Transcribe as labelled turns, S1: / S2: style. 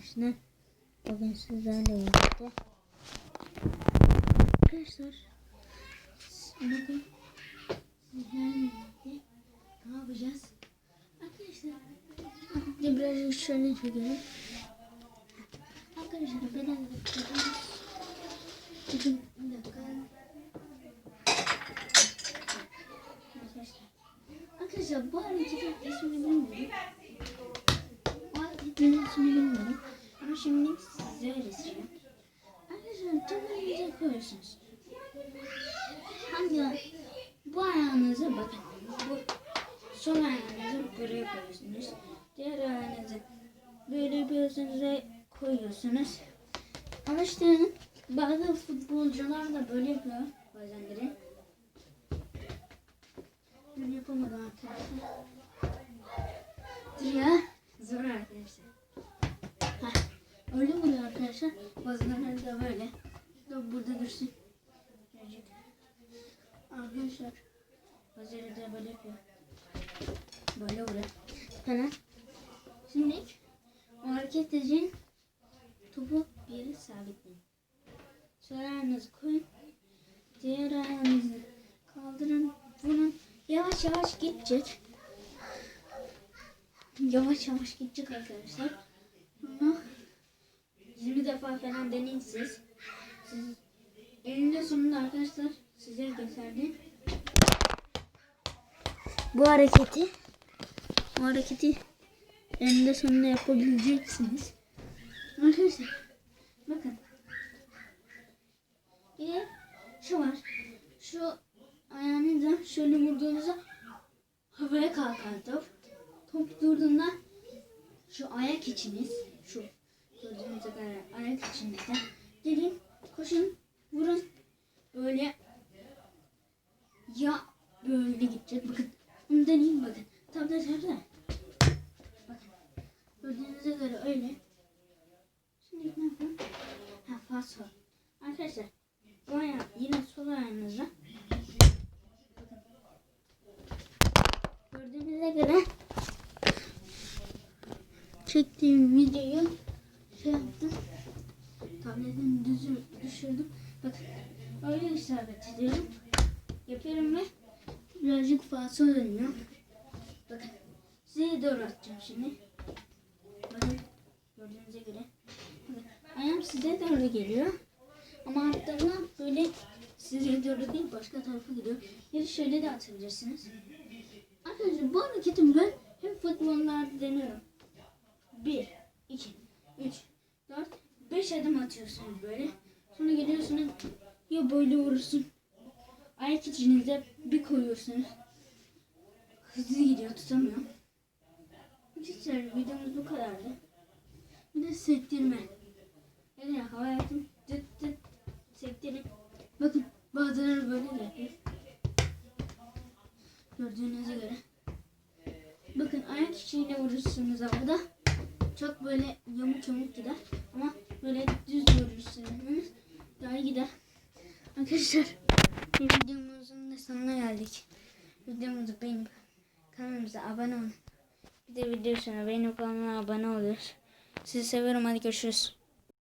S1: arkadaşlar. Bugün sizlerle birlikte. Arkadaşlar. Bugün sizlerle birlikte ne yapacağız? Arkadaşlar. Bir biraz şöyle çekelim. Arkadaşlar ben de Bugün bir dakika. Arkadaşlar. Bu hareketin ismini bilmiyorum. O hareketin ismini bilmiyorum. Şimdi size öğreteceğim. Arkadaşlar tabanınıza koyuyorsunuz. Hangi bu ayağınıza bakın. Bu sol ayağınızı buraya koyuyorsunuz. Diğer ayağınızı böyle yapıyorsunuz koyuyorsunuz. Alıştırın. Bazı futbolcular da böyle yapıyor bazenleri. Ben yapamadım arkadaşlar. Ya zor arkadaşlar. Heh, öyle oluyor arkadaşlar. Bazıları da böyle. Da burada dursun. Arkadaşlar. Bazıları da böyle yapıyor. Böyle oluyor. Tamam. Şimdi o hareket edeceğin topu bir yere sabitleyin. Sol ayağınızı koyun. Diğer ayağınızı kaldırın. Vurun. Yavaş yavaş gidecek. Yavaş yavaş gidecek arkadaşlar. Bunu 20 defa falan deneyin siz. Siz eninde sonunda arkadaşlar size gösterdim. Bu hareketi bu hareketi eninde sonunda yapabileceksiniz. Arkadaşlar bakın. Bir de şu var. Şu ayağınızla şöyle vurduğunuzda havaya kalkar top. Top durduğunda şu ayak içiniz, şu ayak içinizde gelin, koşun, vurun. Böyle ya böyle gidecek. Bakın bunu deneyin bakın. Tabi tabi Bakın. Gördüğünüze göre öyle. Şimdi ne yapalım? Ha fast Arkadaşlar bu ayağı yine sol ayağınızla Gördüğünüze göre çektiğim videoyu şey yaptım. Tabletimi düzü, düşürdüm. Bakın öyle isabet ediyorum. Yapıyorum ve birazcık fazla dönüyor. Bakın size doğru atacağım şimdi. Bakın gördüğünüze göre. Bakın, ayağım size doğru geliyor. Ama attığımda böyle size doğru değil başka tarafa gidiyor. Ya şöyle de atabilirsiniz. Arkadaşlar bu hareketi ben hep futbollarda deniyorum. 1, 2, 3, 4, 5 adım atıyorsunuz böyle. Sonra geliyorsunuz ya böyle vurursun. Ayak içinize bir koyuyorsunuz. Hızlı gidiyor tutamıyor. Arkadaşlar videomuz bu kadardı. Bir de sektirme. Yani hava yaptım. Tıt tıt sektirip. Bakın bazıları böyle de yapıyor. Gördüğünüze göre. Bakın ayak içiyle vurursunuz havada. Çok böyle yamuk yamuk gider. Ama böyle düz vurursunuz. Daha iyi gider. Arkadaşlar videomuzun da sonuna geldik. Videomuzu beğenip kanalımıza abone olun. Bir de video sonra benim kanalıma abone olur. Sizi seviyorum. Hadi görüşürüz.